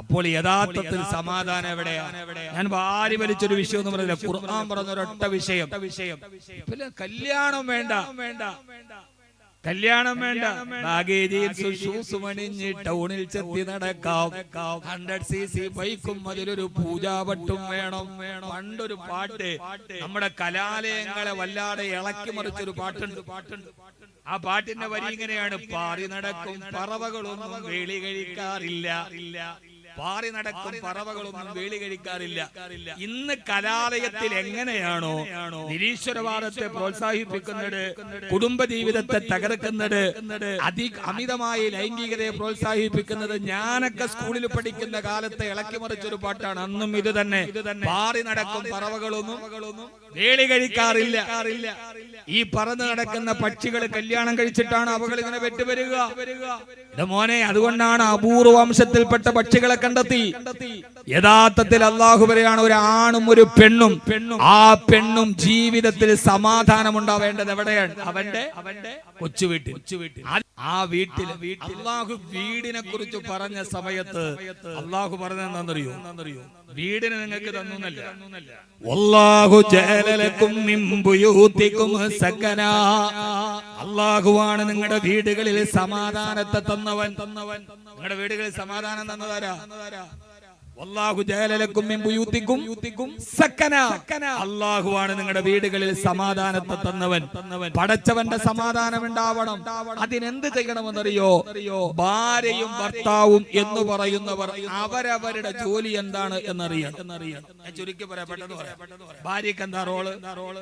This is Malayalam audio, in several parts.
അപ്പോൾ യഥാർത്ഥത്തിൽ സമാധാനം എവിടെയാണ് ഞാൻ വാരി വലിച്ചൊരു വിഷയം എന്ന് പറഞ്ഞില്ല. ഖുർആൻ പറഞ്ഞ ഒരൊറ്റ വിഷയം. വിഷയം. പിന്നെ കല്യാണം വേണ്ട. വേണ്ട. കല്യാണം വേണ്ട. ബാഗേജിയിൽ ഷൂസ് ടൗണിൽ ചെത്തി നടക്കാം. ഹൺഡ്രഡ് സി സി ബൈക്കും അതിലൊരു പൂജാപട്ടും വേണം. വേണം. പണ്ടൊരു പാട്ട് നമ്മുടെ കലാലയങ്ങളെ വല്ലാതെ ഇളക്കി മറിച്ചൊരു പാട്ടുണ്ട്. പാട്ടുണ്ട്. ആ പാട്ടിന്റെ വരി ഇങ്ങനെയാണ്. പാറി നടക്കും. പറവകളൊന്നും വേളി കഴിക്കാറില്ല. ഇല്ല പാറി നടക്കും പറവകളൊന്നും വേളി കഴിക്കാറില്ല. ഇന്ന് കലാലയത്തിൽ എങ്ങനെയാണോ നിരീശ്വരവാദത്തെ പ്രോത്സാഹിപ്പിക്കുന്നത് കുടുംബ ജീവിതത്തെ തകർക്കുന്നത് അതി അമിതമായ ലൈംഗികതയെ പ്രോത്സാഹിപ്പിക്കുന്നത് ഞാനൊക്കെ സ്കൂളിൽ പഠിക്കുന്ന കാലത്തെ ഇളക്കി മറിച്ചൊരു പാട്ടാണ്. അന്നും ഇത് തന്നെ പാറി നടക്കും പറവകളൊന്നും വേളി കഴിക്കാറില്ല. ഈ പറന്ന് നടക്കുന്ന പക്ഷികൾ കല്യാണം കഴിച്ചിട്ടാണ് അവകൾ ഇങ്ങനെ വെട്ടുവരുക. മോനെ അതുകൊണ്ടാണ് അപൂർവ വംശത്തിൽപ്പെട്ട പക്ഷികളെ കണ്ടെത്തി. യഥാർത്ഥത്തിൽ അള്ളാഹു വരെയാണ് ഒരു ആണും ഒരു പെണ്ണും പെണ്ണും ആ പെണ്ണും ജീവിതത്തിൽ സമാധാനം ഉണ്ടാവേണ്ടത് എവിടെയാണ്? അവന്റെ അവന്റെ കൊച്ചു വീട്ടിൽ കൊച്ചു വീട്ടിൽ ആ വീട്ടിൽ. അള്ളാഹു വീടിനെ കുറിച്ച് പറഞ്ഞ സമയത്ത് അള്ളാഹു പറഞ്ഞെന്നറിയോ വീടിന് നിങ്ങൾക്ക് തന്നല്ല വല്ലാഹു ജഅലലക്കും മിൻ ബുയൂത്തിക്കും സകനാ അള്ളാഹുവാണ് നിങ്ങളുടെ വീടുകളിൽ സമാധാനത്തെ തന്നവൻ തന്നവൻ. നിങ്ങളുടെ വീടുകളിൽ സമാധാനം തന്നതാരാ? അള്ളാഹുവാണ് നിങ്ങളുടെ വീടുകളിൽ സമാധാനത്തെ തന്നവൻ. പടച്ചവന്റെ സമാധാനം ഉണ്ടാവണം. അതിനെന്ത് ചെയ്യണമെന്നറിയോ? ഭാര്യയും ഭർത്താവും എന്ന് പറയുന്നവർ അവരവരുടെ ജോലി എന്താണ് എന്നറിയാം എന്നറിയാം ചുരുക്കി പറയാം. ഭാര്യക്ക് എന്താ റോൾ? റോൾ?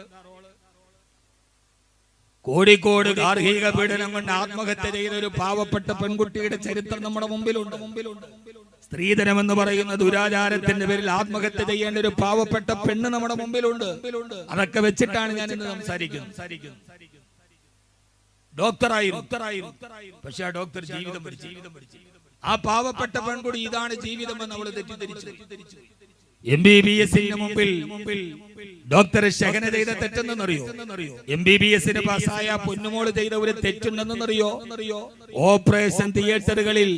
കോഴിക്കോട് ഗാർഹിക പീഡനം കൊണ്ട് ആത്മഹത്യ ചെയ്ത ഒരു പാവപ്പെട്ട പെൺകുട്ടിയുടെ ചരിത്രം നമ്മുടെ മുമ്പിലുണ്ട് മുമ്പിലുണ്ട്. മുമ്പിലുണ്ട്. സ്ത്രീധനം എന്ന് പറയുന്ന ദുരാചാരത്തിന്റെ പേരിൽ ആത്മഹത്യ ചെയ്യേണ്ട ഒരു പാവപ്പെട്ട പെണ്ണ് നമ്മുടെ മുമ്പിലുണ്ട്. അതൊക്കെ വെച്ചിട്ടാണ് ഞാൻ ഇന്ന് സംസാരിക്കുന്നത്. പക്ഷെ ആ ഡോക്ടർ ജീവിതം ആ പാവപ്പെട്ട പെൺകുടി ഇതാണ് ജീവിതം എന്ന് അവൾ തെറ്റിദ്ധരിച്ചു. എം ബി ബി എസിന് മുമ്പിൽ ഡോക്ടർ ശകന ചെയ്ത തെറ്റെന്നറിയോ എം ബി ബി എസിന് പാസ്സായ പൊന്നുമോൾ ചെയ്ത ഒരു തെറ്റുണ്ടെന്നറിയോ ഓപ്പറേഷൻ തിയേറ്ററുകളിൽ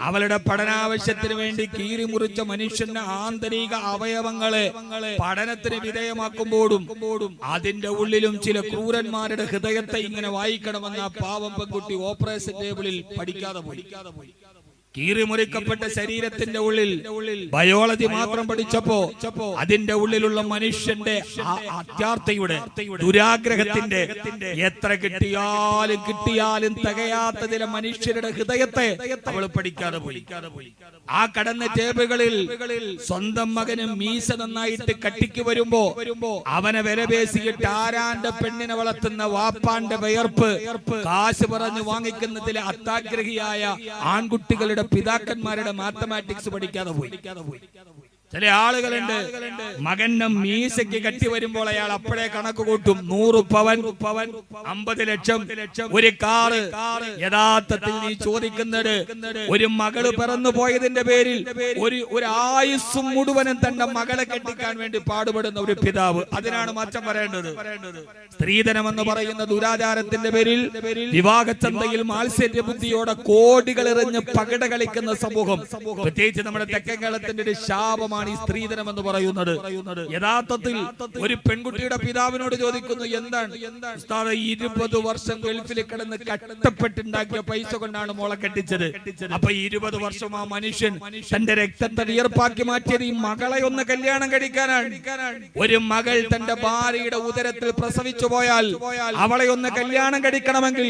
അവളുടെ പഠനാവശ്യത്തിന് വേണ്ടി കീറി മുറിച്ച മനുഷ്യന്റെ ആന്തരിക അവയവങ്ങളെ പഠനത്തിന് വിധേയമാക്കുമ്പോഴും അതിന്റെ ഉള്ളിലും ചില ക്രൂരന്മാരുടെ ഹൃദയത്തെ ഇങ്ങനെ വായിക്കണമെന്ന പാവം പെൺകുട്ടി ഓപ്പറേഷൻ ടേബിളിൽ പഠിക്കാതെ പോയി. കീറിമുറിക്കപ്പെട്ട ശരീരത്തിന്റെ ഉള്ളിൽ ബയോളജി മാത്രം പഠിച്ചപ്പോ അതിന്റെ ഉള്ളിലുള്ള മനുഷ്യന്റെ അത്യാർത്ഥയുടെ ദുരാഗ്രഹത്തിന്റെ എത്ര കിട്ടിയാലും കിട്ടിയാലും തികയാത്ത ചില മനുഷ്യരുടെ ഹൃദയത്തെ അവൾ പഠിക്കാതെ പോയി. ആ കടന്ന ടേബുകളിൽ സ്വന്തം മകന് മീശ നന്നായിട്ട് കട്ടിക്ക് വരുമ്പോ അവനെ വിലപേശിയിട്ട് ആരാന്റെ പെണ്ണിനെ വളർത്തുന്ന വാപ്പാന്റെ വയർപ്പ് കാശ് പറഞ്ഞു വാങ്ങിക്കുന്നതിലെ അത്താഗ്രഹിയായ ആൺകുട്ടികളുടെ പിതാക്കന്മാരുടെ മാത്തമാറ്റിക്സ് പഠിക്കാതെ പോയി. ചില ആളുകളുണ്ട്. മകന്റെ മീശയ്ക്ക് കെട്ടി വരുമ്പോൾ അയാൾ അപ്പോഴേ കണക്ക് കൂട്ടും. നൂറ് പവൻ പവൻ അമ്പത് ലക്ഷം ഒരു കാറ്. യഥാർത്ഥത്തിൽ നീ ചോദിക്കുന്നത് ഒരു മകൾ പിറന്നു പോയതിന്റെ പേരിൽ ഒരു ഒരു ആയുസ്സും മുഴുവനും തന്റെ മകളെ കെട്ടിക്കാൻ വേണ്ടി പാടുപെടുന്ന ഒരു പിതാവ്. അതിനാണ് മാറ്റം പറയേണ്ടത് സ്ത്രീധനം എന്ന് പറയുന്ന ദുരാചാരത്തിന്റെ പേരിൽ വിവാഹച്ചന്തയിൽ മാത്സര്യ ബുദ്ധിയോടെ കോടികൾ എറിഞ്ഞ് പകട കളിക്കുന്ന സമൂഹം. പ്രത്യേകിച്ച് നമ്മുടെ തെക്കൻ കേരളത്തിന്റെ ഒരു ശാപമാണ് ഈ സ്ത്രീധനം എന്ന് പറയുന്നത്? യഥാർത്ഥത്തിൽ ഒരു പെൺകുട്ടിയുടെ പിതാവിനോട് ചോദിക്കുന്നു എന്താണ്? ഇരുപത് വർഷം ഗൾഫിൽ കിടന്ന് കഷ്ടപ്പെട്ടുണ്ടാക്കിയ പൈസ കൊണ്ടാണ് മോളെ കെട്ടിച്ചത്. അപ്പൊ ഇരുപത് വർഷം ആ മനുഷ്യൻ തന്റെ രക്തത്തെ വിയർപ്പാക്കി മാറ്റിയത് ഈ മകളെ ഒന്ന് കല്യാണം കഴിക്കാനാണ്. ഒരു മകൾ തന്റെ ഭാര്യയുടെ ഉദരത്തിൽ പ്രസവിച്ചു പോയാൽ അവളെ ഒന്ന് കല്യാണം കഴിക്കണമെങ്കിൽ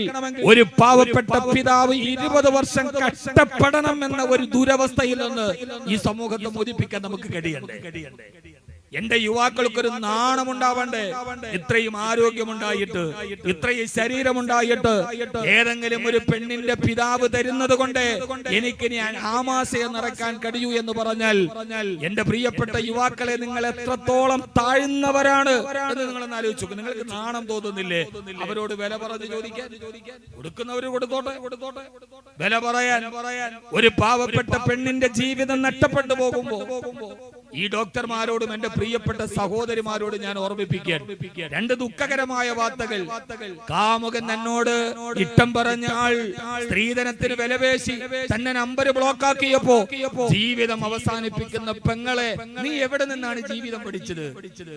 ഒരു പാവപ്പെട്ട പിതാവ് ഇരുപത് വർഷം കഷ്ടപ്പെടണം എന്ന ഒരു ദുരവസ്ഥയിൽ നിന്ന് ഈ സമൂഹത്തെ മോചിപ്പിക്കാൻ നമുക്ക് കഴിയണ്ടേ എന്റെ യുവാക്കൾക്ക് യുവാക്കൾക്കൊരു നാണമുണ്ടാവണ്ടേ? ഇത്രയും ആരോഗ്യമുണ്ടായിട്ട് ഇത്രയും ശരീരമുണ്ടായിട്ട് ഏതെങ്കിലും ഒരു പെണ്ണിന്റെ പിതാവ് തരുന്നത് കൊണ്ട് എനിക്ക് ഞാൻ ആമാശയം നിറക്കാൻ കഴിയൂ എന്ന് പറഞ്ഞാൽ എന്റെ പ്രിയപ്പെട്ട യുവാക്കളെ നിങ്ങൾ എത്രത്തോളം താഴ്ന്നവരാണ് എന്ന് നിങ്ങളൊന്ന് ആലോചിച്ചു നിങ്ങൾക്ക് നാണം തോന്നുന്നില്ലേ? അവരോട് വില പറഞ്ഞ് ചോദിക്കാൻ. കൊടുക്കുന്നവര് കൊടുത്തോട്ടെ? കൊടുത്തോട്ടെ വില പറയാൻ ഒരു പാവപ്പെട്ട പെണ്ണിന്റെ ജീവിതം നഷ്ടപ്പെട്ടു പോകുമ്പോ ഈ ഡോക്ടർമാരോടും എന്റെ പ്രിയപ്പെട്ട സഹോദരിമാരോടും ഞാൻ ഓർമ്മിപ്പിക്കാൻ രണ്ട് ദുഃഖകരമായ വാർത്തകൾ. കാമുകൻ എന്നോട് ഇഷ്ടം പറഞ്ഞ ആൾ സ്ത്രീധനത്തിന് വിലപേശി തന്നെ നമ്പർ ബ്ലോക്ക് ആക്കിയപ്പോ ജീവിതം അവസാനിപ്പിക്കുന്ന പെങ്ങളെ നീ എവിടെ നിന്നാണ് ജീവിതം പഠിച്ചത്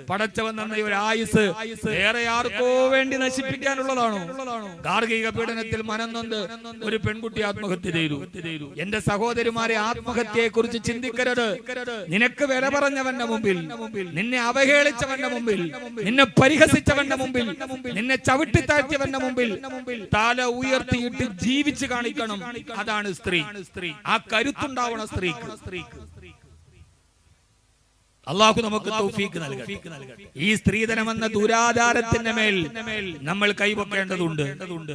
പടച്ചവൻ തന്ന ഒരു ആയുസ് വേറെ ആർക്കോ വേണ്ടി നശിപ്പിക്കാനുള്ളതാണോ? ഗാർഹിക പീഡനത്തിൽ മനന്നൊന്ന് ഒരു പെൺകുട്ടി ആത്മഹത്യ ചെയ്തു. എന്റെ സഹോദരിമാരെ ആത്മഹത്യയെ കുറിച്ച് ചിന്തിക്കരുത്. നിനക്ക് വില പറഞ്ഞവന്റെ മുമ്പിൽ നിന്നെ അവഹേളിച്ചവന്റെ മുമ്പിൽ നിന്നെ പരിഹസിച്ചവന്റെ മുമ്പിൽ നിന്നെ ചവിട്ടി താഴ്ത്തിയവന്റെ മുമ്പിൽ തല ഉയർത്തിയിട്ട് ജീവിച്ചു കാണിക്കണം. അതാണ് സ്ത്രീ. ആ കരുത്തുണ്ടാവണ സ്ത്രീക്ക്. അള്ളാഹു നമുക്ക് തൗഫീക്ക് നൽകട്ടെ. ഈ സ്ത്രീധനം എന്ന ദുരാചാരത്തിന്റെ മേൽ നമ്മൾ കൈവക്കേണ്ടതുണ്ട്.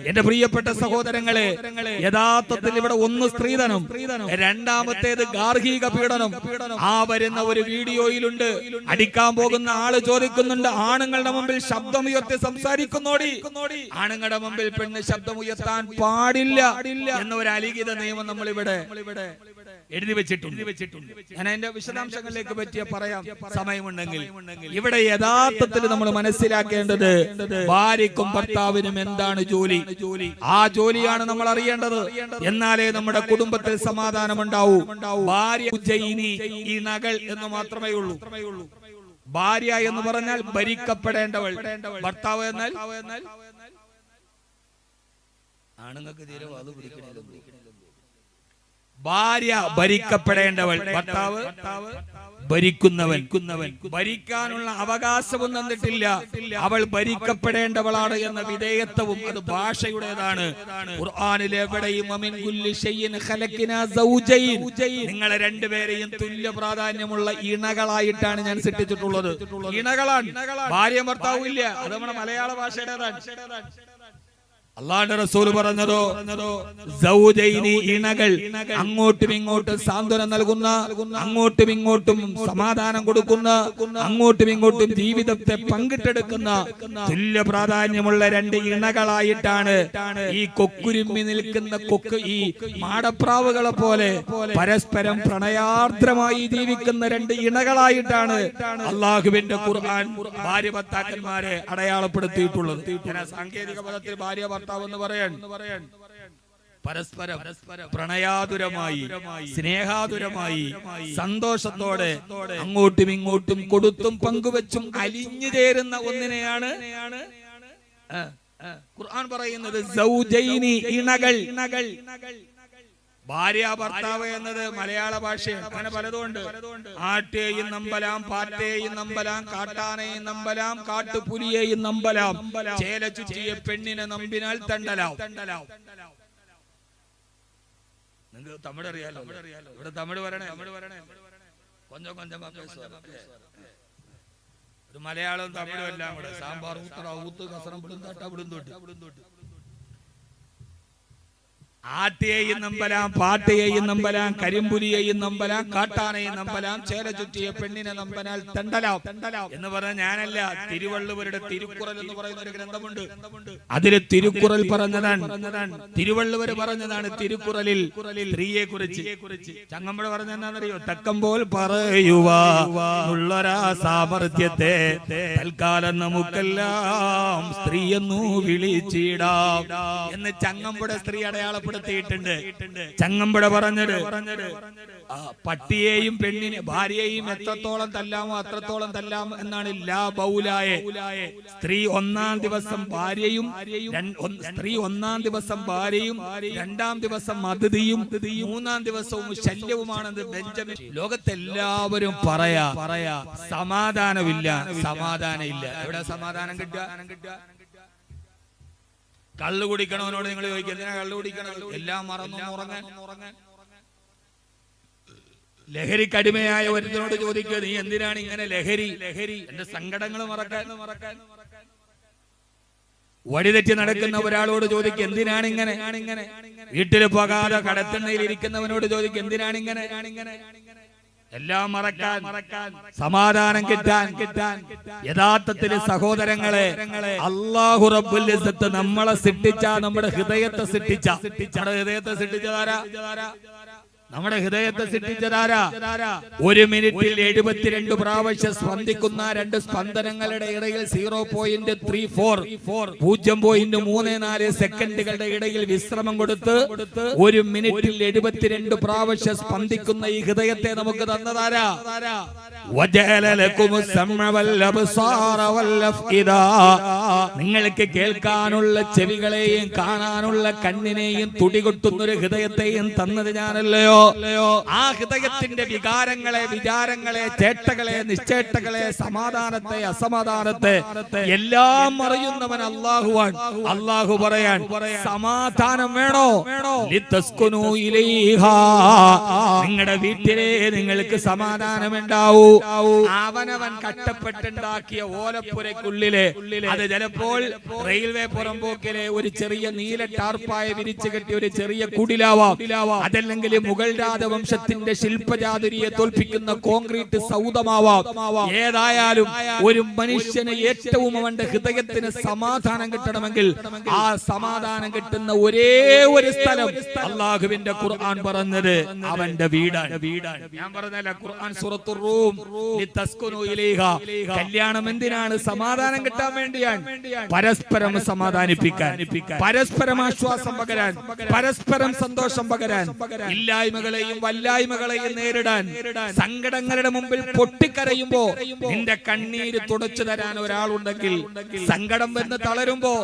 എന്റെ പ്രിയപ്പെട്ട സഹോദരങ്ങളെ യഥാർത്ഥത്തിൽ ഇവിടെ ഒന്ന് സ്ത്രീധനം രണ്ടാമത്തേത് ഗാർഹിക പീഡനം. ആ വരുന്ന ഒരു വീഡിയോയിലുണ്ട്. അടിക്കാൻ പോകുന്ന ആൾ ചോദിക്കുന്നുണ്ട് ആണുങ്ങളുടെ മുമ്പിൽ ശബ്ദമുയർത്തി സംസാരിക്കുന്നോടി? ആണുങ്ങളുടെ മുമ്പിൽ പെണ്ണ് ശബ്ദമുയർത്താൻ പാടില്ല എന്ന ഒരു അലിഖിത നിയമം നമ്മൾ ഇവിടെ എഴുതി വെച്ചിട്ടുണ്ട്. ഞാൻ അതിന്റെ വിശദാംശങ്ങളിലേക്ക് പറ്റിയ പറയാം. സമയമുണ്ടെങ്കിൽ. ഇവിടെ യഥാർത്ഥത്തിൽ നമ്മൾ മനസ്സിലാക്കേണ്ടത് ഭാര്യക്കും ഭർത്താവിനും എന്താണ് ജോലി? ആ ജോലിയാണ് നമ്മൾ അറിയേണ്ടത്. എന്നാലേ നമ്മുടെ കുടുംബത്തിൽ സമാധാനം ഉണ്ടാവൂ ഭാര്യ ഉജ്ജയിനി ഈ നഗൾ എന്ന് മാത്രമേ ഉള്ളൂ. ഭാര്യ എന്ന് പറഞ്ഞാൽ ഭരിക്കപ്പെടേണ്ടവൾ. ഭർത്താവ് എന്നാൽ ആണുങ്ങൾക്ക് തീരെ അത് പിടിക്കണില്ല ഭാര്യ ഭരിക്കപ്പെടേണ്ടവൾ ഭർത്താവ് ഭരിക്കുന്നവൻ. ഭരിക്കാനുള്ള അവകാശവും തന്നിട്ടില്ല. അവൾ ഭരിക്കപ്പെടേണ്ടവളാണ് എന്ന വിധേയത്വവും അത് ഭാഷയുടേതാണ്. സൗജൈൻ നിങ്ങളെ രണ്ടുപേരെയും തുല്യ പ്രാധാന്യമുള്ള ഇണകളായിട്ടാണ് ഞാൻ സൃഷ്ടിച്ചിട്ടുള്ളത്. ഇണകളാണ് ഭാര്യ ഭർത്താവും ഇല്ല. അത് നമ്മുടെ മലയാള ഭാഷയുടേതാണ്. അള്ളാന്റെ റസൂൽ പറഞ്ഞതോ ഇണകൾ അങ്ങോട്ടും ഇങ്ങോട്ടും സാന്ത്വനം നൽകുന്ന അങ്ങോട്ടും ഇങ്ങോട്ടും സമാധാനം കൊടുക്കുന്ന അങ്ങോട്ടും ഇങ്ങോട്ടും ജീവിതത്തെ പങ്കിട്ടെടുക്കുന്ന തുല്യ പ്രാധാന്യമുള്ള രണ്ട് ഇണകളായിട്ടാണ് ഈ കൊക്കുരുമ്മി നിൽക്കുന്ന കൊക്ക് ഈ മാടപ്രാവുകളെ പോലെ പരസ്പരം പ്രണയാർദ്രമായി ജീവിക്കുന്ന രണ്ട് ഇണകളായിട്ടാണ് അള്ളാഹുവിന്റെ ഖുർആൻ ഭാര്യ ഭർത്താക്കന്മാരെ അടയാളപ്പെടുത്തിയിട്ടുള്ളത്. സാങ്കേതിക പദത്തിൽ ഭാര്യ ഭർത്താവ് എന്ന് പറയാൻ പരസ്പരം പ്രണയാതുരമായി സ്നേഹാതുരമായി സന്തോഷത്തോടെ അങ്ങോട്ടും ഇങ്ങോട്ടും കൊടുത്തും പങ്കുവെച്ചും അലിഞ്ഞു ചേരുന്ന ഒന്നിനെയാണ് ഖുർആൻ പറയുന്നത് ഇണകൾ. ഇണകൾ. ഭാര്യ ഭർത്താവ് എന്നത് മലയാള ഭാഷയാണ് അങ്ങനെ പലതുകൊണ്ട് ആട്ടേയും നമ്പലാം പാറ്റേയും നമ്പലാം കാട്ടാനയും നമ്പലാം കാട്ടുപുലിയേയും നമ്പലാം ചേല ചുറ്റിയ പെണ്ണിനെ നമ്പിനാൽ തണ്ടലാം. നിങ്ങൾക്ക് തമിഴ് അറിയാലോ? ഇവിടെ തമിഴ് വരണേ. തമിഴ് വരണേ കൊഞ്ചം കൊഞ്ചം മലയാളം തമിഴും എല്ലാം കൂടെ. സാമ്പാർ ഊത്തറ ഊത്ത് കസറം വിടും തട്ട വിടും തൊട്ട് ആട്ടിയെയും നമ്പലാം പാട്ടയെയും നമ്പലാം കരിമ്പുലിയെയും നമ്പലാം കാട്ടാനയും നമ്പലാം ചേല ചുറ്റിയ പെണ്ണിനെ നമ്പനാൽ തണ്ടലാം. എന്ന് പറഞ്ഞ ഞാനല്ല തിരുവള്ളുവരുടെ തിരുക്കുറൽ എന്ന് പറയുന്ന ഒരു ഗ്രന്ഥമുണ്ട്. അതിൽ തിരുക്കുറൽ പറഞ്ഞതാണ്. തിരുവള്ളുവർ പറഞ്ഞതാണ് തിരുക്കുറലിൽ. സ്ത്രീയെ കുറിച്ച്. ചങ്ങമ്പഴ പറഞ്ഞ എന്താണെന്നറിയോ? പോൽ പറയുവാ. സാമർഥ്യത്തെ തൽക്കാലം നമുക്കെല്ലാം സ്ത്രീയെന്നു വിളിച്ചിടാം. എന്ന് ചങ്ങമ്പുഴ സ്ത്രീ അടയാളപ്പെടുത്തിയിട്ടുണ്ട് ചങ്ങമ്പുഴ പറഞ്ഞത്. പട്ടിയെയും പെണ്ണിനെ ഭാര്യയെയും എത്രത്തോളം തല്ലാമോ അത്രത്തോളം തല്ലാം എന്നാണ് ലാ ബൗലായെ. സ്ത്രീ ഒന്നാം ദിവസം ഭാര്യയും സ്ത്രീ ഒന്നാം ദിവസം ഭാര്യയും രണ്ടാം ദിവസം അതിഥിയും മൂന്നാം ദിവസവും ശല്യവുമാണെന്ന് ബെഞ്ചമിൻ ലോകത്തെല്ലാവരും പറയാ. പറയാ. സമാധാനമില്ല. സമാധാനം ഇല്ല എവിടെ സമാധാനം കിട്ടുക? കള്ളു കുടിക്കണവനോട് നിങ്ങൾ ചോദിക്കും എന്തിനാ കള്ളു കുടിക്കണത്? എല്ലാം മറന്നു ഉറങ്ങാൻ ലഹരിക്ക് ഒരുത്തിനോട് ചോദിക്കുക നീ എന്തിനാണ് ഇങ്ങനെ ലഹരി? ലഹരി എന്റെ സങ്കടങ്ങൾ മറക്കാൻ മറക്കാൻ. വഴിതെറ്റി നടക്കുന്ന ഒരാളോട് ചോദിക്കും എന്തിനാണ് ഇങ്ങനെ? വീട്ടിൽ പോകാതെ കടത്തിണ്ണയിൽ ഇരിക്കുന്നവനോട് ചോദിക്കും എന്തിനാണ് ഇങ്ങനെ? എല്ലാം മറക്കാൻ മറക്കാൻ സമാധാനം കിട്ടാൻ കിട്ടാൻ യഥാർത്ഥത്തിൽ സഹോദരങ്ങളെ അള്ളാഹു റബ്ബുൽ നമ്മളെ സൃഷ്ടിച്ച നമ്മുടെ ഹൃദയത്തെ സൃഷ്ടിച്ച. നമ്മുടെ ഹൃദയത്തെ സൃഷ്ടിച്ചതാരാ നമ്മുടെ ഹൃദയത്തെ സൃഷ്ടിച്ചതാരാ ഒരു മിനിറ്റിൽ എഴുപത്തിരണ്ട് പ്രാവശ്യം സ്പന്ദിക്കുന്ന രണ്ട് സ്പന്ദനങ്ങളുടെ ഇടയിൽ സീറോ പോയിന്റ് ത്രീ ഫോർ പൂജ്യം പോയിന്റ് മൂന്ന് നാല് സെക്കൻഡുകളുടെ ഇടയിൽ വിശ്രമം കൊടുത്ത് ഒരു മിനിറ്റിൽ എഴുപത്തിരണ്ട് പ്രാവശ്യം സ്പന്ദിക്കുന്ന ഈ ഹൃദയത്തെ നമുക്ക് തന്നതാരാ? നിങ്ങൾക്ക് കേൾക്കാനുള്ള ചെവികളെയും കാണാനുള്ള കണ്ണിനെയും തുടികൊട്ടുന്നൊരു ഹൃദയത്തെയും തന്നത് ഞാനല്ലയോ? ആ ഹൃദയത്തിന്റെ വികാരങ്ങളെ വിചാരങ്ങളെ ചേട്ടകളെ നിശ്ചേട്ടകളെ സമാധാനത്തെ അസമാധാനത്തെ എല്ലാം അറിയുന്നവൻ അള്ളാഹുവാൻ അള്ളാഹു പറയാൻ സമാധാനം വേണോ. നിങ്ങളുടെ വീട്ടിലെ നിങ്ങൾക്ക് സമാധാനം ഉണ്ടാവൂ അവനവൻ കട്ടപ്പെട്ടുണ്ടാക്കിയ ഓലപ്പുരക്കുള്ളിലെ അത് ചിലപ്പോൾ റെയിൽവേ പുറമ്പോക്കിലെ ഒരു ചെറിയ നീല ടാർപ്പായ വിരിച്ചു കെട്ടിയ ഒരു ചെറിയ കുടിലാവാം. അതല്ലെങ്കിൽ രാജവംശത്തിന്റെ ശില്പചാതുരിയെ തോൽപ്പിക്കുന്ന കോൺക്രീറ്റ് സൗദമാവാം. ഏതായാലും ഒരു മനുഷ്യന് ഏറ്റവും അവന്റെ ഹൃദയത്തിന് സമാധാനം കിട്ടണമെങ്കിൽ ആ സമാധാനം കിട്ടുന്ന ഒരേ ഒരു സ്ഥലം അള്ളാഹുവിന്റെ ഖുർആൻ പറഞ്ഞത് അവന്റെ വീടാണ്. വീടാണ് ഞാൻ പറഞ്ഞല്ല ഖുർആൻ സൂറത്തു റൂം. കല്യാണം എന്തിനാണ്? സമാധാനം കിട്ടാൻ വേണ്ടിയാണ്. പരസ്പരം സമാധാനിപ്പിക്കാൻ. പരസ്പരം ആശ്വാസം പകരാൻ. പരസ്പരം സന്തോഷം പകരാൻ. ഇല്ലായ്മകളെയും വല്ലായ്മകളെയും നേരിടാൻ സങ്കടങ്ങളുടെ മുമ്പിൽ പൊട്ടിക്കരയുമ്പോ നിന്റെ കണ്ണീര് തുടച്ചു തരാൻ ഒരാളുണ്ടെങ്കിൽ സങ്കടം വന്ന് തളരുമ്പോ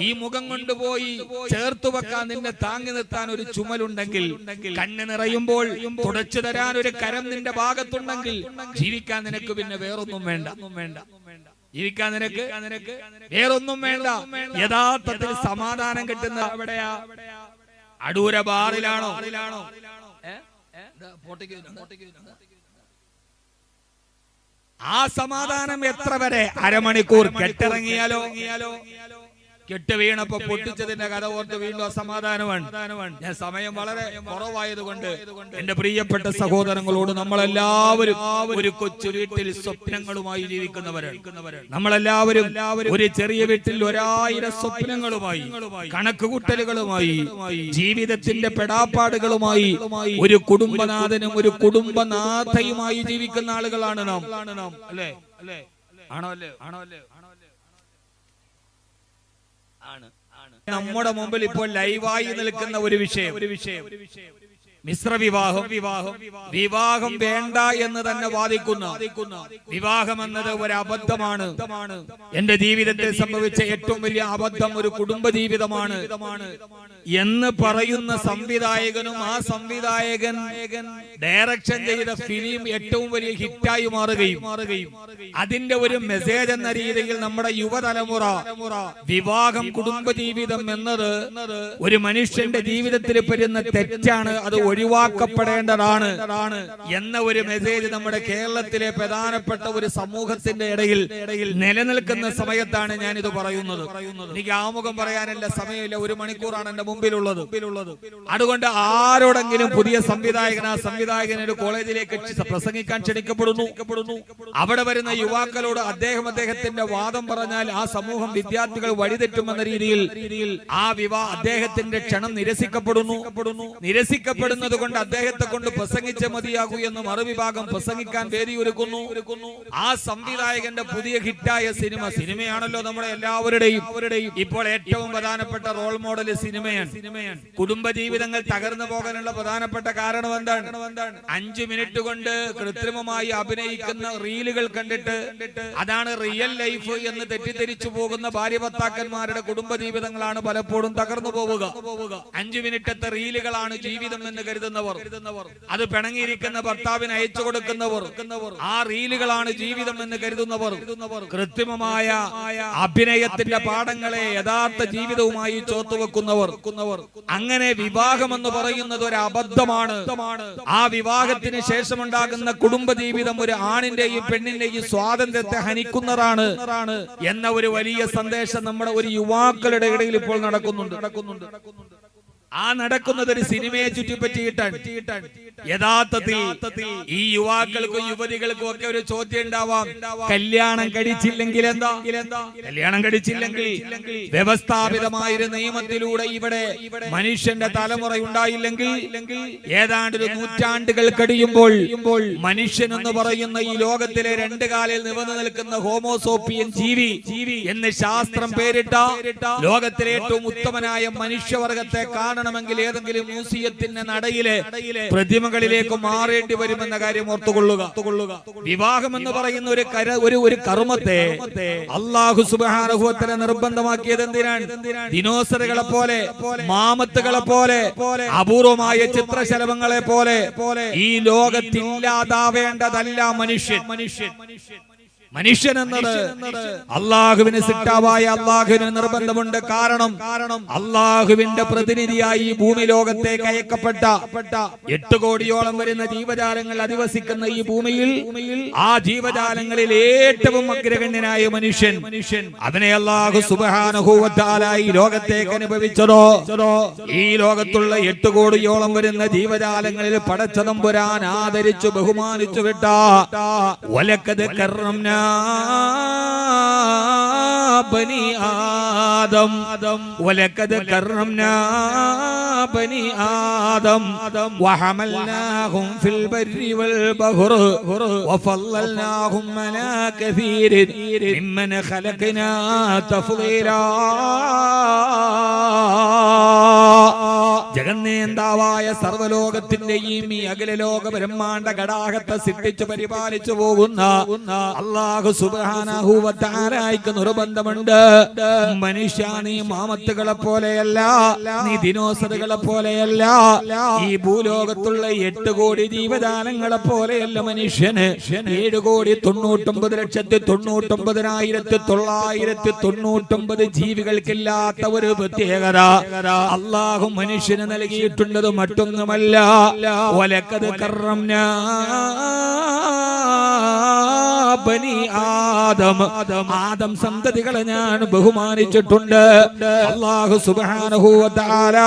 ഈ മുഖം കൊണ്ടുപോയി ചേർത്തു വെക്കാൻ നിന്നെ താങ്ങി നിർത്താൻ ഒരു ചുമലുണ്ടെങ്കിൽ കണ്ണ് നിറയുമ്പോൾ തുടച്ചു തരാൻ ഒരു കരം നിന്റെ ഭാഗത്തുണ്ടെങ്കിൽ ജീവിക്കാൻ നിനക്ക് പിന്നെ വേറൊന്നും വേണ്ട. വേണ്ട ജീവിക്കാൻ നിനക്ക് നിനക്ക് വേറൊന്നും വേണ്ട. യഥാർത്ഥത്തിൽ സമാധാനം കിട്ടുന്ന എവിടെയാ അടൂര ബാറിലാണോ? ആ സമാധാനം എത്ര വരെ? അരമണിക്കൂർ കെട്ടിറങ്ങിയാലോ? കെട്ട് വീണപ്പോ പൊട്ടിച്ചതിന്റെ കഥ ഓർത്ത് വീണ്ടും അസമാധാനമാണ് ഞാൻ സമയം വളരെ കുറവായതുകൊണ്ട് എന്റെ പ്രിയപ്പെട്ട സഹോദരങ്ങളോട് നമ്മളെല്ലാവരും ഒരു കൊച്ചു വീട്ടിൽ സ്വപ്നങ്ങളുമായി ജീവിക്കുന്നവരാണ്. നമ്മളെല്ലാവരും ഒരു ചെറിയ വീട്ടിൽ ഒരായിരം സ്വപ്നങ്ങളുമായി കണക്കുകൂട്ടലുകളുമായി ജീവിതത്തിന്റെ പെടാപ്പാടുകളുമായി ഒരു കുടുംബനാഥനും ഒരു കുടുംബനാഥയുമായി ജീവിക്കുന്ന ആളുകളാണ് നാം. അല്ലേ? അല്ലേ? ആണോ അല്ലേ? ആണോ അല്ലേ ആണോ അല്ലേ ആണ് നമ്മുടെ മുമ്പിൽ ഇപ്പോൾ ലൈവായി നിൽക്കുന്ന ഒരു വിഷയം. ഒരു വിഷയം മിശ്ര വിവാഹം. വിവാഹം വിവാഹം വേണ്ട എന്ന് തന്നെ വാദിക്കുന്ന വിവാഹം എന്നത് ഒരു അബദ്ധമാണ്. എന്റെ ജീവിതത്തിൽ സംഭവിച്ച ഏറ്റവും വലിയ അബദ്ധം ഒരു കുടുംബ ജീവിതമാണ്. എന്ന് പറയുന്ന സംവിധായകനും ആ സംവിധായകൻ ഡയറക്ഷൻ ചെയ്ത ഫിലിം ഏറ്റവും വലിയ ഹിറ്റായി മാറുകയും മാറുകയും അതിന്റെ ഒരു മെസ്സേജ് എന്ന രീതിയിൽ നമ്മുടെ യുവതലമുറ വിവാഹം കുടുംബജീവിതം എന്നത് ഒരു മനുഷ്യന്റെ ജീവിതത്തിൽ വരുന്ന തെറ്റാണ് അത് ഒഴിവാക്കപ്പെടേണ്ടതാണ് എന്ന ഒരു മെസ്സേജ് നമ്മുടെ കേരളത്തിലെ പ്രധാനപ്പെട്ട ഒരു സമൂഹത്തിന്റെ ഇടയിൽ ഇടയിൽ നിലനിൽക്കുന്ന സമയത്താണ് ഞാൻ ഇത് പറയുന്നത്. എനിക്ക് ആമുഖം പറയാനല്ല സമയമില്ല ഒരു മണിക്കൂറാണ് എന്റെ മുമ്പിലുള്ളത്. അതുകൊണ്ട് ആരോടെങ്കിലും പുതിയ സംവിധായകൻ ആ സംവിധായകൻ ഒരു കോളേജിലേക്ക് പ്രസംഗിക്കാൻ ക്ഷണിക്കപ്പെടുന്നു. അവിടെ വരുന്ന യുവാക്കളോട് അദ്ദേഹം അദ്ദേഹത്തിന്റെ വാദം പറഞ്ഞാൽ ആ സമൂഹം വിദ്യാർത്ഥികൾ വഴിതെറ്റുമെന്ന രീതിയിൽ ആ വിവാഹ അദ്ദേഹത്തിന്റെ ക്ഷണം നിരസിക്കപ്പെടുന്നു. നിരസിക്കപ്പെടുന്നത് കൊണ്ട് അദ്ദേഹത്തെ കൊണ്ട് പ്രസംഗിച്ച മതിയാകൂ എന്ന് മറുവിഭാഗം പ്രസംഗിക്കാൻ വേദിയൊരുക്കുന്നു. ആ സംവിധായകന്റെ പുതിയ ഹിറ്റായ സിനിമ സിനിമയാണല്ലോ നമ്മുടെ എല്ലാവരുടെയും. ഇപ്പോൾ ഏറ്റവും പ്രധാനപ്പെട്ട റോൾ മോഡൽ സിനിമയാണ് സിനിമയാണ് കുടുംബജീവിതങ്ങൾ തകർന്നു പോകാനുള്ള പ്രധാനപ്പെട്ട കാരണം എന്താണ്? അഞ്ചു മിനിറ്റ് കൊണ്ട് കൃത്രിമമായി അഭിനയിക്കുന്ന റീലുകൾ കണ്ടിട്ട് അതാണ് റിയൽ ലൈഫ് എന്ന് തെറ്റിദ്ധരിച്ചു പോകുന്ന ഭാര്യ ഭർത്താക്കന്മാരുടെ കുടുംബജീവിതങ്ങളാണ് പലപ്പോഴും തകർന്നു പോവുക. അഞ്ചു മിനിറ്റത്തെ റീലുകളാണ് ജീവിതം എന്ന് കരുതുന്നവർ. അത് പിണങ്ങിയിരിക്കുന്ന ഭർത്താവിന് അയച്ചു കൊടുക്കുന്നവർ. ആ റീലുകളാണ് ജീവിതം എന്ന് കരുതുന്നവർ. കൃത്രിമമായ അഭിനയത്തിന്റെ പാഠങ്ങളെ യഥാർത്ഥ ജീവിതവുമായി ചോർത്തുവെക്കുന്നവർ. അങ്ങനെ വിവാഹം എന്ന് പറയുന്നത് ഒരു അബദ്ധമാണ്. ആ വിവാഹത്തിന് ശേഷം ശേഷമുണ്ടാകുന്ന കുടുംബജീവിതം ഒരു ആണിന്റെയും പെണ്ണിന്റെയും സ്വാതന്ത്ര്യത്തെ ഹനിക്കുന്നതാണ് എന്ന ഒരു വലിയ സന്ദേശം നമ്മുടെ ഒരു യുവാക്കളുടെ ഇടയിൽ ഇപ്പോൾ നടക്കുന്നുണ്ട് നടക്കുന്നുണ്ട്. ആ നടക്കുന്നത് ഒരു സിനിമയെ ചുറ്റിപ്പറ്റിയിട്ടാണ് യഥാർത്ഥത്തിൽ ഈ യുവാക്കൾക്കും യുവതികൾക്കും ഒക്കെ ഒരു ചോദ്യം ഉണ്ടാവാം. കല്യാണം കഴിച്ചില്ലെങ്കിൽ എന്താ? കല്യാണം കഴിച്ചില്ലെങ്കിൽ വ്യവസ്ഥാപിതമായൊരു നിയമത്തിലൂടെ ഇവിടെ മനുഷ്യന്റെ തലമുറ ഉണ്ടായില്ലെങ്കിൽ ഏതാണ്ട് ഒരു നൂറ്റാണ്ടുകൾ കഴിയുമ്പോൾ മനുഷ്യൻ എന്ന് പറയുന്ന ഈ ലോകത്തിലെ രണ്ട് കാലിൽ നിവർന്നു നിൽക്കുന്ന ഹോമോസോപ്പിയൻ ജീവി ജീവി എന്ന് ശാസ്ത്രം പേരിട്ട ലോകത്തിലെ ഏറ്റവും ഉത്തമനായ മനുഷ്യവർഗത്തെ കാണണമെങ്കിൽ ഏതെങ്കിലും മ്യൂസിയത്തിന്റെ നടയിലെ പ്രതിമകളിലേക്ക് മാറേണ്ടി വരുമെന്ന കാര്യം ഓർത്തുകൊള്ളുക. വിവാഹം എന്ന് പറയുന്ന ഒരു കര ഒരു ഒരു കർമ്മത്തെ അള്ളാഹു സുബാനുഭവത്തിനെ നിർബന്ധമാക്കിയത് എന്തിനാണ്? ദിനോസറുകളെ പോലെ മാമത്തുകളെ പോലെ അപൂർവമായ ചിത്രശലഭങ്ങളെ പോലെ ഈ ലോകത്തില്ലാതാവേണ്ടതല്ല മനുഷ്യൻ. മനുഷ്യൻ മനുഷ്യൻ. എന്നത് അള്ളാഹുവിന് സിട്ടാവായ അള്ളാഹുവിന് നിർബന്ധമുണ്ട്. കാരണം കാരണം അള്ളാഹുവിന്റെ പ്രതിനിധിയായി ഭൂമി ലോകത്തേക്ക് അയക്കപ്പെട്ട എട്ട് കോടിയോളം വരുന്ന ജീവജാലങ്ങൾ അധിവസിക്കുന്ന ഈ ഭൂമിയിൽ ആ ജീവജാലങ്ങളിൽ ഏറ്റവും അഗ്രഗണ്യനായ മനുഷ്യൻ മനുഷ്യൻ അതിനെ അള്ളാഹു സുബഹാനുഭൂവത്താലായി ലോകത്തേക്ക് അനുഭവിച്ചതോ? ഈ ലോകത്തുള്ള എട്ട് കോടിയോളം വരുന്ന ജീവജാലങ്ങളിൽ പടച്ചതമ്പുരാൻ ആദരിച്ചു ബഹുമാനിച്ചു വിട്ട. ഒലക്കത് بني آدم. ولقد كرمنا بني آدم. وحملناهم في البر والبحر. وفضلناهم على كثير ممن خلقنا تفضيلا. ജഗന്നേന്താവായ സർവലോകത്തിന്റെയും ഈ അഖില ലോക ബ്രഹ്മാണ്ട ഘടാകത്തെ സിദ്ധിച്ചു പരിപാലിച്ചു പോകുന്ന അള്ളാഹു സുബാനാഹൂവത്താരായിക്ക് നിർബന്ധമുണ്ട്. മനുഷ്യ നീ മാമത്തുകളെ പോലെയല്ല നീ ദിനോസറുകളെ പോലെയല്ല ഈ ഭൂലോകത്തുള്ള എട്ട് കോടി ജീവജാലങ്ങളെ പോലെയല്ല മനുഷ്യന്. ഏഴ് കോടി തൊണ്ണൂറ്റൊമ്പത് ലക്ഷത്തി തൊണ്ണൂറ്റൊമ്പതിനായിരത്തി തൊള്ളായിരത്തി തൊണ്ണൂറ്റൊമ്പത് ജീവികൾക്കില്ലാത്ത ഒരു പ്രത്യേകത. അള്ളാഹു മനുഷ്യന് നൽകിയിട്ടുള്ളത് മറ്റൊന്നുമല്ല. ഒലക്കത് കറം ബനി ആദം. ആദം സന്തതികളെ ഞാൻ ബഹുമാനിച്ചിട്ടുണ്ട്. അള്ളാഹു സുബാനുഭൂവത്താല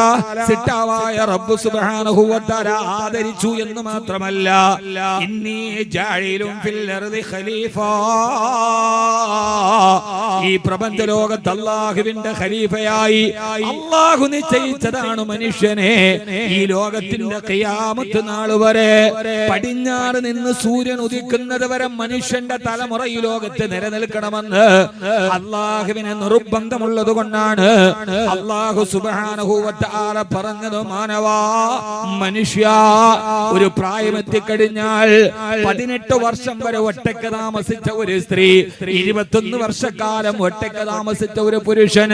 സിട്ടാവായ റബ്ബ് സുബാനുഭൂവത്താല ആദരിച്ചു എന്ന് മാത്രമല്ല. ഇന്നീ ഫില്ലറുതി ഖലീഫ. ഈ പ്രപഞ്ച ലോകത്ത് അള്ളാഹുവിന്റെ ഖലീഫയായി അള്ളാഹു നിശ്ചയിച്ചതാണ് മനുഷ്യനെ. ഈ ലോകത്തിന്റെ കയ്യാമത്ത് നാൾ വരെ പടിഞ്ഞാറ് നിന്ന് സൂര്യൻ ഉദിക്കുന്നത് വരെ മനുഷ്യന്റെ തലമുറ ഈ ലോകത്ത് നിലനിൽക്കണമെന്ന് അള്ളാഹുവിന് നിർബന്ധമുള്ളത് കൊണ്ടാണ് അള്ളാഹു സുബാനുഭൂവത്താല പറഞ്ഞത് മാനവാ മനുഷ്യ ഒരു പ്രായമെത്തിക്കഴിഞ്ഞാൽ പതിനെട്ട് വർഷം വരെ ഒറ്റയ്ക്ക് താമസിച്ച ഒരു സ്ത്രീ ഇരുപത്തൊന്ന് വർഷക്കാലം ഒറ്റയ്ക്ക് താമസിച്ച ഒരു പുരുഷൻ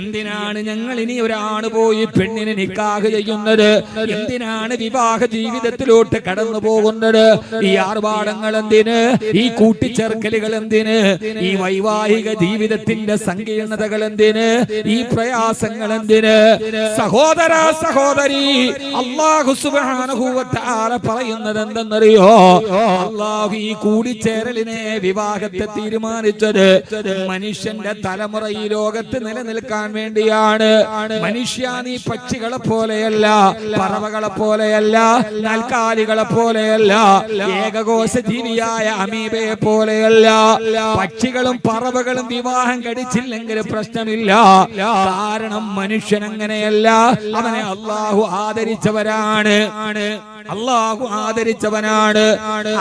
എന്തിനാണ് ഞങ്ങൾ ഇനി ഒരാണ് പോയി പെണ്ണിനെ നിക്കാഹ് ചെയ്യുന്നത്? എന്തിനാണ് വിവാഹ ജീവിതത്തിലോട്ട് കടന്നു പോകുന്നത് ഈ ആർഭാടങ്ങൾ എന്തിന്? ഈ കൂട്ടിച്ചേർക്കലുകൾ എന്തിന് ഈ വൈവാഹിക ജീവിതത്തിന്റെ സങ്കീർണതകൾ എന്തിന് ഈ പ്രയാസങ്ങൾ എന്തിന് സഹോദര സഹോദരി പറയുന്നത് എന്തെന്നറിയോ അള്ളാഹു ഈ കൂടിച്ചേരലിനെ വിവാഹത്തെ തീരുമാനിച്ചത് മനുഷ്യന്റെ തലമുറ ഈ ലോകത്ത് നിലനിൽക്കാൻ വേണ്ടിയാണ്. മനുഷ്യ നീ പക്ഷികളെ പോലെയല്ല പറവകളെ പോലെയല്ല നാൽക്കാലികളെ പോലെയല്ല ഏകകോശ ജീവിയായ അമീബയെ പോലെയല്ല. പക്ഷികളും പറവകളും വിവാഹം കഴിച്ചില്ലെങ്കിൽ പ്രശ്നമില്ല. കാരണം മനുഷ്യൻ അങ്ങനെയല്ല. അവനെ അള്ളാഹു ആദരിച്ചവരാണ്. അള്ളാഹു ആദരിച്ചവനാണ്.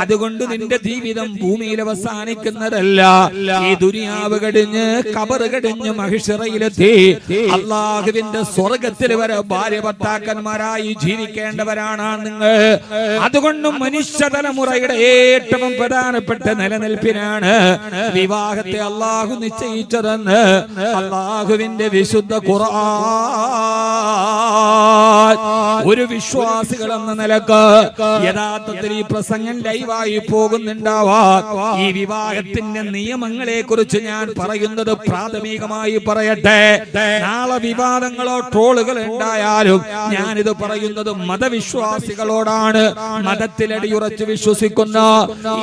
അതുകൊണ്ട് നിന്റെ ജീവിതം ഭൂമിയിൽ അവസാനിക്കുന്നതല്ല. ഈ ദുനിയാവ് കടിഞ്ഞ് കബറ് കടിഞ്ഞ് മഹിഷറയിലെത്തി. അള്ളാഹുവിന്റെ സ്വർഗത്തിൽ വരെ ഭാര്യ ഭർത്താക്കന്മാരായി ജീവിക്കേണ്ടവരാണ് നിങ്ങൾ. അതുകൊണ്ടും മനുഷ്യ തലമുറയുടെ ഏറ്റവും പ്രധാനപ്പെട്ട നിലനിൽപ്പിനാണ്. വിവാഹത്തെ അള്ളാഹു നിശ്ചയിച്ചതെന്ന് അള്ളാഹുവിന്റെ വിശുദ്ധ ഖുർആൻ. ഒരു വിശ്വാസികൾ എന്ന നിലയ്ക്ക് യഥാർത്ഥത്തിൽ ഈ പ്രസംഗം ലൈവായി പോകുന്നുണ്ടാവാ. ഈ വിവാഹത്തിന്റെ നിയമങ്ങളെ കുറിച്ച് ഞാൻ പറയുന്നത് പ്രാഥമികമായി പറയട്ടെ. നാളെ വിവാദങ്ങളോ ട്രോളുകൾ ഉണ്ടായാലും ഞാനിത് പറയുന്നത് മതവിശ്വാസികളോടാണ്. മതത്തിലടിയുറച്ച് വിശ്വസിക്കുന്ന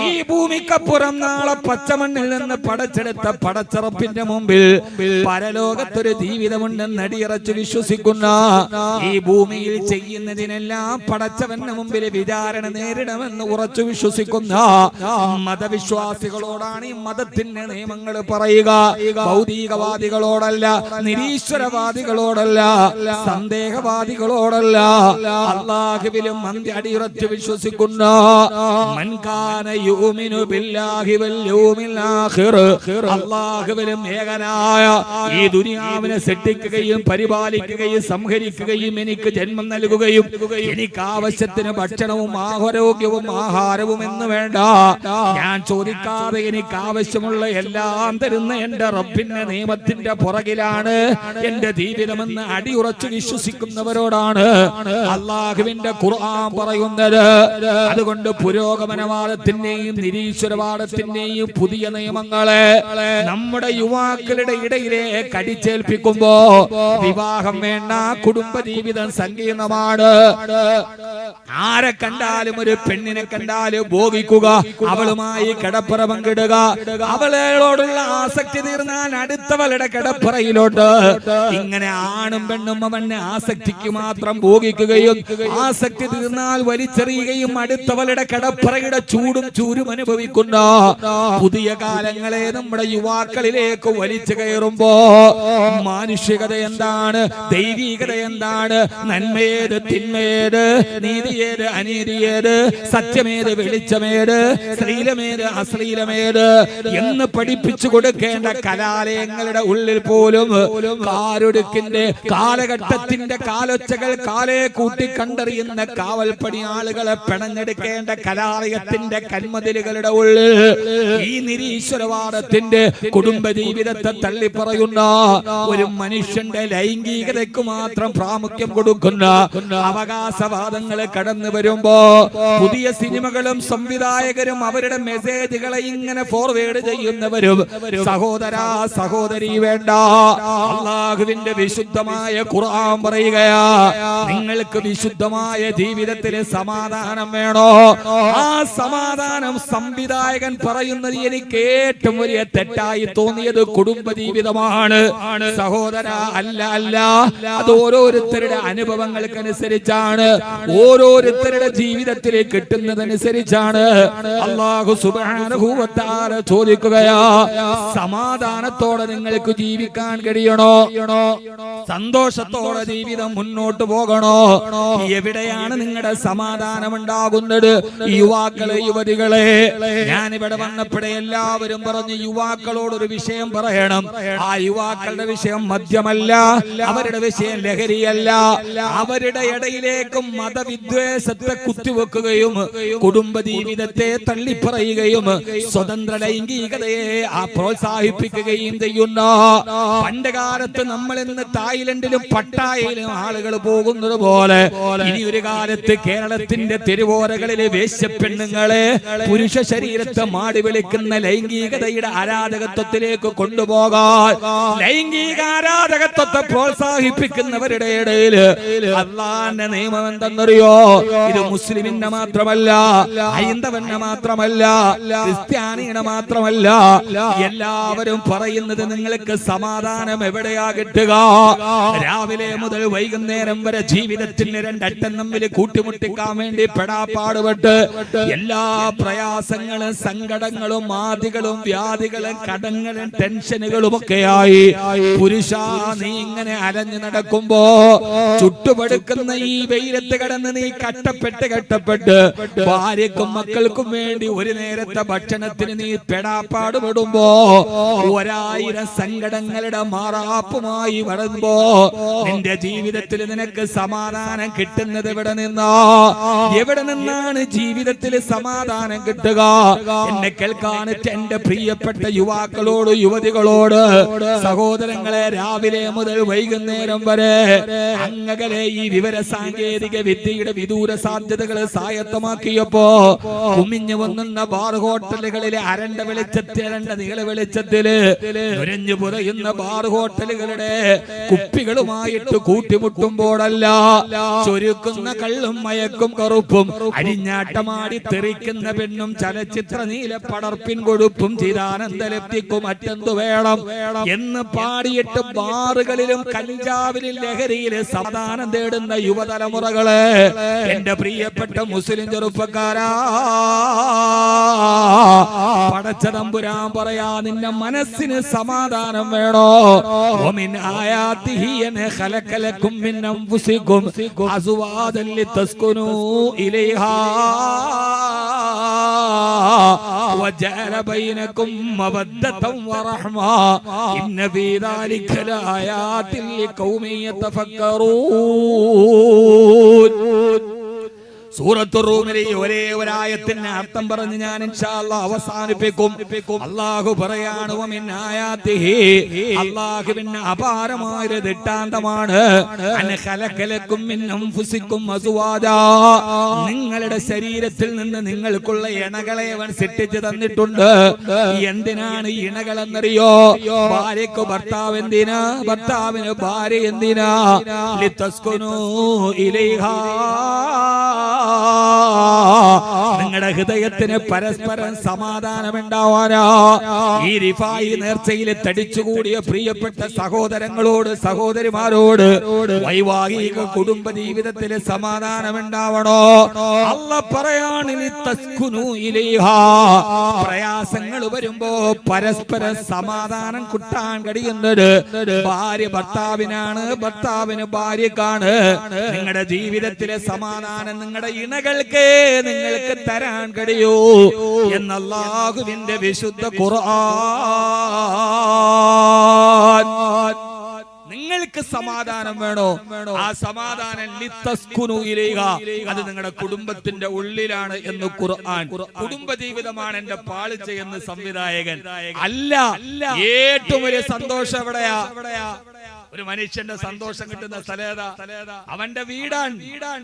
ഈ ഭൂമിക്കപ്പുറം നാളെ പച്ചമണ്ണിൽ നിന്ന് പടച്ചെടുത്ത പടച്ചറപ്പിന്റെ മുമ്പിൽ പരലോകത്തൊരു ജീവിതമുണ്ടെന്ന് അടിയുറച്ച് വിശ്വസിക്കുന്ന ഈ ഭൂമിയിൽ ചെയ്യുന്നതിനെല്ലാം പടച്ചവന്റെ മുമ്പിൽ വിചാരണ നേരിടമെന്ന് ഉറച്ചു വിശ്വസിക്കുന്ന മതവിശ്വാസികളോടാണ് ഈ മതത്തിന്റെ നിയമങ്ങൾ പറയുക. ഭൗതികവാദികളോടല്ല നിരീശ്വരവാദികളോടല്ല സന്ദേഹവാദികളോടല്ല. അള്ളാഹുവിലും അടിയുറച്ചു വിശ്വസിക്കുന്ന അള്ളാഹുവിലും ഏകനായ ഈ ദുനിയാവിനെ സൃഷ്ടിക്കുകയും പരിപാലിക്കുകയും സംഹരിക്കുകയും എനിക്ക് ജന്മം നൽകുകയും എനിക്ക് ആവശ്യത്തിന് ഭക്ഷണവും ആരോഗ്യവും ആഹാരവും എന്ന് വേണ്ട. ഞാൻ ചോദിക്കാതെ എനിക്ക് ആവശ്യമുള്ള എല്ലാം തരുന്ന എന്റെ റബ്ബിന്റെ നിയമത്തിന്റെ പുറകിലാണ് എന്റെ ജീവിതമെന്ന് അടിയുറച്ചു വിശ്വസിക്കുന്നവരോടാണ് അള്ളാഹുവിന്റെ ഖുർആൻ പറയുന്നത്. അതുകൊണ്ട് പുരോഗമനവാദത്തിന്റെയും നിരീശ്വരവാദത്തിന്റെയും പുതിയ നിയമങ്ങളെ നമ്മുടെ യുവാക്കളുടെ ഇടയിലേക്ക് അടിച്ചേൽപ്പിക്കുമ്പോ വിവാഹം വേണ്ട കുടുംബജീവിതം സങ്കീർണമാണ് ആരെ കണ്ടാലും ഒരു പെണ്ണിനെ കണ്ടാലും ഭോഗിക്കുക അവളുമായി കിടപ്പുറ പങ്കിടുക. അവളോടുള്ള ആസക്തി തീർന്നാൽ അടുത്തവളുടെ കിടപ്പുറയിലോട്ട്. ഇങ്ങനെ ആണും പെണ്ണും അവന്റെ ആസക്തിക്ക് മാത്രം ഭോഗിക്കുകയും ആസക്തി തീർന്നാൽ വലിച്ചെറിയുകയും അടുത്തവളുടെ കിടപ്പുറയുടെ ചൂടും ചൂരും അനുഭവിക്കുന്ന പുതിയ കാലങ്ങളെ നമ്മുടെ യുവാക്കളിലേക്ക് വലിച്ചു കയറുമ്പോ മാനുഷികത എന്താണ്? ദൈവികത എന്താണ്? നന്മയേത് തിന്മയേത് നീതിയേത് അനീതിയേത് സത്യമേത് വെളിച്ചമേത് ശ്രീലമേത് അശ്ലീലമേത് എന്ന് പഠിപ്പിച്ചു കൊടുക്കേണ്ട കലാലയങ്ങളുടെ ഉള്ളിൽ പോലും കാരൊടുക്കിന്റെ കാലഘട്ടത്തിന്റെ കാലൊച്ചകൾ കാലേ കൂട്ടി കണ്ടറിയുന്ന കാവൽപ്പണി ആളുകളെ പിണഞ്ഞെടുക്കേണ്ട കലാലയത്തിന്റെ കന്മതിലുകളുടെ ഉള്ളിൽ ഈ നിരീശ്വരവാദത്തിന്റെ കുടുംബ ജീവിതത്തെ തള്ളിപ്പറയുന്ന ഒരു മനുഷ്യന്റെ ലൈംഗികതയ്ക്ക് മാത്രം പ്രാമുഖ്യം കൊടുക്കുന്ന അവകാശവാദങ്ങൾ കടന്നു വരുമ്പോ പുതിയ സിനിമകളും സംവിധായകരും അവരുടെ മെസ്സേജുകളെ ഇങ്ങനെ ഫോർവേഡ് ചെയ്യുന്നവരും സഹോദര സഹോദരി വേണ്ട. അള്ളാഹുവിന്റെ വിശുദ്ധമായ ഖുർആൻ പറയുകയാ നിങ്ങൾക്ക് വിശുദ്ധമായ ജീവിതത്തിൽ സമാധാനം വേണോ? ആ സമാധാനം സംവിധായകൻ പറയുന്നത് എനിക്ക് ഏറ്റവും വലിയ തെറ്റായി തോന്നിയത് കുടുംബ ജീവിതമാണ് സഹോദര അല്ല അല്ല. അത് ഓരോരുത്തരുടെ അനുഭവങ്ങൾക്കനുസരിച്ചാണ്. ഓരോരുത്തരുടെ ജീവിതത്തിൽ കിട്ടുന്നതനുസരിച്ചാണ്. അള്ളാഹു സുബാനുഭൂവത്താല ചോദിക്കുകയാ സമാധാനത്തോടെ നിങ്ങൾക്ക് ജീവിക്കാൻ കഴിയണോ? സന്തോഷത്തോടെ ജീവിതം മുന്നോട്ട് പോകണോ? എവിടെയാണ് നിങ്ങളുടെ സമാധാനം ഉണ്ടാകുന്നത് യുവാക്കളെ യുവതികളെ ഞാനിവിടെ വന്നപ്പോഴേ എല്ലാവരും പറഞ്ഞു യുവാക്കളോട് ഒരു വിഷയം പറയണം. ആ യുവാക്കളുടെ വിഷയം മദ്യമല്ല അവരുടെ വിഷയം ലഹരിയല്ല. അവരുടെ ഇടയിലേക്ക് മതവിദ്വേഷത്തെ കുത്തിവെക്കുകയും കുടുംബ ജീവിതത്തെ തള്ളിപ്പറയുകയും സ്വതന്ത്ര ലൈംഗികതയെ പ്രോത്സാഹിപ്പിക്കുകയും ചെയ്യുന്ന പണ്ട് കാലത്ത് നമ്മൾ ഇന്ന് തായ്ലൻഡിലും പട്ടായയിലും ആളുകൾ പോകുന്നത് പോലെ ഇനി ഒരു കാലത്ത് കേരളത്തിന്റെ തെരുവോരകളിലെ വേശ്യപ്പെണ്ണുങ്ങളെ പുരുഷ ശരീരത്തെ മാടി വിളിക്കുന്ന ലൈംഗികതയുടെ ആരാധകത്വത്തിലേക്ക് കൊണ്ടുപോകാൻ ലൈംഗിക ആരാധകത്വത്തെ പ്രോത്സാഹിപ്പിക്കുന്നവരുടെ ഇടയിൽ അള്ളാന്റെ നിയമം എന്തെന്നറിയോ? ഇത് മുസ്ലിമിന്റെ മാത്രമല്ല ഹൈന്ദവന്റെ മാത്രമല്ല ക്രിസ്ത്യാനിയുടെ മാത്രമല്ല. എല്ലാവരും പറയുന്നത് നിങ്ങൾക്ക് സമാധാനം എവിടെയാ കിട്ടുക രാവിലെ മുതൽ വൈകുന്നേരം വരെ ജീവിതത്തിന് രണ്ടറ്റം തമ്മിൽ കൂട്ടിമുട്ടിക്കാൻ വേണ്ടി പെടാപ്പാടുപെട്ട് എല്ലാ പ്രയാസങ്ങളും സങ്കടങ്ങളും ആദികളും വ്യാധികളും കടങ്ങളും ടെൻഷനുകളും ഒക്കെയായി പുരുഷ നീ ഇങ്ങനെ അലഞ്ഞു നടക്കുമ്പോ ചുട്ടുപടുക്കുന്ന ഈ വെയിലത്ത് കടന്ന് നീ കട്ടപ്പെട്ട് കട്ടപ്പെട്ട് ഭാര്യക്കും മക്കൾക്കും വേണ്ടി ഒരു നേരത്തെ ഭക്ഷണത്തിന് നീ പെടാപ്പാടുപെടുമ്പോ ഒരായിരം സങ്കടങ്ങളുടെ മാറാപ്പുമായി വളരുമ്പോ നിന്റെ ജീവിതത്തിൽ നിനക്ക് സമാധാനം കിട്ടുന്നത് എവിടെ നിന്നോ? എവിടെ നിന്നാണ് ജീവിതത്തിൽ സമാധാനം കിട്ടുക? എന്നെ കേൾക്കാൻ എന്റെ പ്രിയപ്പെട്ട യുവാക്കളോട് യുവതികളോട് സഹോദരങ്ങളെ രാവിലെ മുതൽ വൈകുന്നേരം വരെ അങ്ങകലെ ഈ വിവര സാങ്കേതിക വിദ്യയുടെ വിദൂര സാധ്യതകൾ സായത്തമാക്കിയപ്പോ കുമിഞ്ഞു വന്നുന്ന ബാർ ഹോട്ടലുകളിലെ അരണ്ട വെളിച്ചത്തിൽ അരണ്ട നീള വെളിച്ചത്തിൽ നുരഞ്ഞു പുറയുന്ന ബാർ ഹോട്ടലുകളുടെ കുപ്പികളുമായിട്ട് കൂട്ടിമുട്ടുമ്പോഴല്ല ചൊരുക്കുന്ന കള്ളും മയക്കും കറുപ്പും അരിഞ്ഞാട്ടമാടി തെറിക്കുന്ന പെണ്ണും ചലച്ചിത്ര നീല പടർപ്പിൻ കൊഴുപ്പും ചിതാനന്ദലപ്തിക്കും മറ്റെന്തു വേണം എന്ന് പാടിയിട്ട് ബാറുകളിലും കഞ്ചാവിലും ലഹരിയിലെ സമാധാനം തേടുന്ന യുവതലമുറകള് എന്റെ പ്രിയപ്പെട്ട മുസ്ലിം ചെറുപ്പക്കാരാ പടച്ച തമ്പുരാൻ പറയാ നിന്റെ മനസ്സിന് സമാധാനം വേണോ ومن آياته أن خلق لكم من أنفسكم أزواجا لتسكنوا إليها وجعل بينكم مودة ورحمة إن في ذلك لآيات لقوم يتفكرون يعلمون സൂറത്തു റൂമിലെ ഒരേ ഒരായത്തിന്റെ അർത്ഥം പറഞ്ഞ് ഞാൻ അവസാനിപ്പിക്കും. അള്ളാഹു പറയാണ് അള്ളാഹുവിന് അപാരമായ ദിട്ടാന്തമാണ് നിങ്ങളുടെ ശരീരത്തിൽ നിന്ന് നിങ്ങൾക്കുള്ള ഇണകളെ അവൻ സൃഷ്ടിച്ചു തന്നിട്ടുണ്ട്. എന്തിനാണ് ഇണകൾ എന്നറിയോ ഭാര്യക്ക് ഭർത്താവ് എന്തിനാ? ഭർത്താവിന് ഭാര്യ എന്തിനാ? ഇലൈഹാ. നിങ്ങളുടെ ഹൃദയത്തിന് പരസ്പരം സമാധാനമുണ്ടാവാനാ. ഈ റിഫായി നേർച്ചയിൽ തടിച്ചുകൂടിയ പ്രിയപ്പെട്ട സഹോദരങ്ങളോട് സഹോദരിമാരോട് വൈവാഹിക കുടുംബ ജീവിതത്തിൽ സമാധാനമുണ്ടാവണോ? അല്ല പറയാണ്. പ്രയാസങ്ങൾ വരുമ്പോ പരസ്പരം സമാധാനം കുട്ടാൻ കഴിയുന്നത് ഭാര്യ ഭർത്താവിനാണ് ഭർത്താവിന് ഭാര്യക്കാണ്. നിങ്ങളുടെ ജീവിതത്തിലെ സമാധാനം നിങ്ങളുടെ ഇണകൾക്ക് നിങ്ങൾക്ക് തരാൻ കഴിയൂ എന്നല്ലാഹുവിന്റെ വിശുദ്ധ ഖുർആൻ. നിങ്ങൾക്ക് സമാധാനം വേണോ? ആ സമാധാനം അത് നിങ്ങളുടെ കുടുംബത്തിന്റെ ഉള്ളിലാണ് എന്ന് ഖുർആൻ. കുടുംബ ജീവിതമാണ് എന്റെ പാളിച്ച എന്ന് സംവിധായകൻ. അല്ല ഏറ്റവും വലിയ സന്തോഷം എവിടെയാ? ഒരു മനുഷ്യന്റെ സന്തോഷം കിട്ടുന്ന സ്ഥലേതാ അവന്റെ വീടാൻ വീടാൻ